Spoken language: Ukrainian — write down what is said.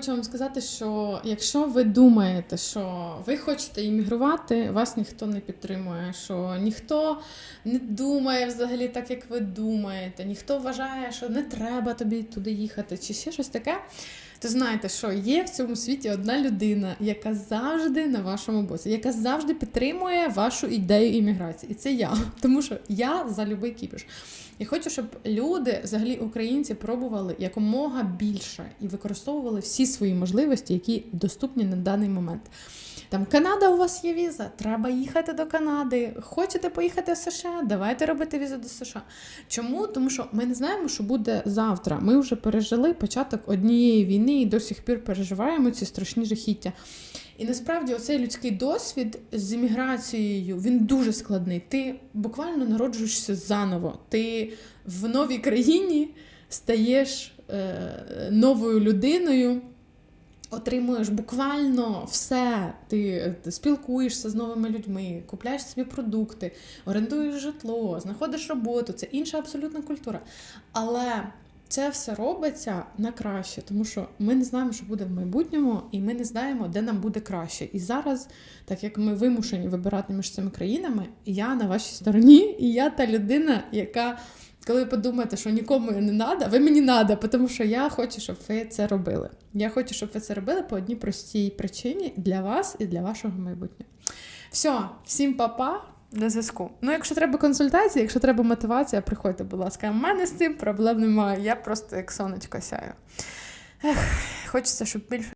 Хочу вам сказати, що якщо ви думаєте, що ви хочете іммігрувати, вас ніхто не підтримує, що ніхто не думає взагалі так, як ви думаєте, ніхто вважає, що не треба тобі туди їхати, чи ще щось таке. То знаєте, що є в цьому світі одна людина, яка завжди на вашому боці, яка завжди підтримує вашу ідею імміграції. І це я, тому що я за любий кіпіш. І хочу, щоб люди, взагалі українці, пробували якомога більше і використовували всі свої можливості, які доступні на даний момент. Там Канада у вас є віза, треба їхати до Канади. Хочете поїхати в США? Давайте робити візу до США. Чому? Тому що ми не знаємо, що буде завтра. Ми вже пережили початок однієї війни і до сих пір переживаємо ці страшні жахіття. І насправді оцей людський досвід з імміграцією він дуже складний. Ти буквально народжуєшся заново. Ти в новій країні стаєш е, новою людиною. Отримуєш буквально все. Ти, ти спілкуєшся з новими людьми, купляєш собі продукти, орендуєш житло, знаходиш роботу. Це інша абсолютна культура. Але це все робиться на краще, тому що ми не знаємо, що буде в майбутньому, і ми не знаємо, де нам буде краще. І зараз, так як ми вимушені вибирати між цими країнами, я на вашій стороні, і я та людина, яка. Коли ви подумаєте, що нікому я не треба, ви мені треба, тому що я хочу, щоб ви це робили. Я хочу, щоб ви це робили по одній простій причині для вас і для вашого майбутнього. Все, всім па-па, на зв'язку. Ну, якщо треба консультації, якщо треба мотивація, приходьте, будь ласка. У мене з цим проблем немає. Я просто як сонечко сяю. Ех, хочеться, щоб більше.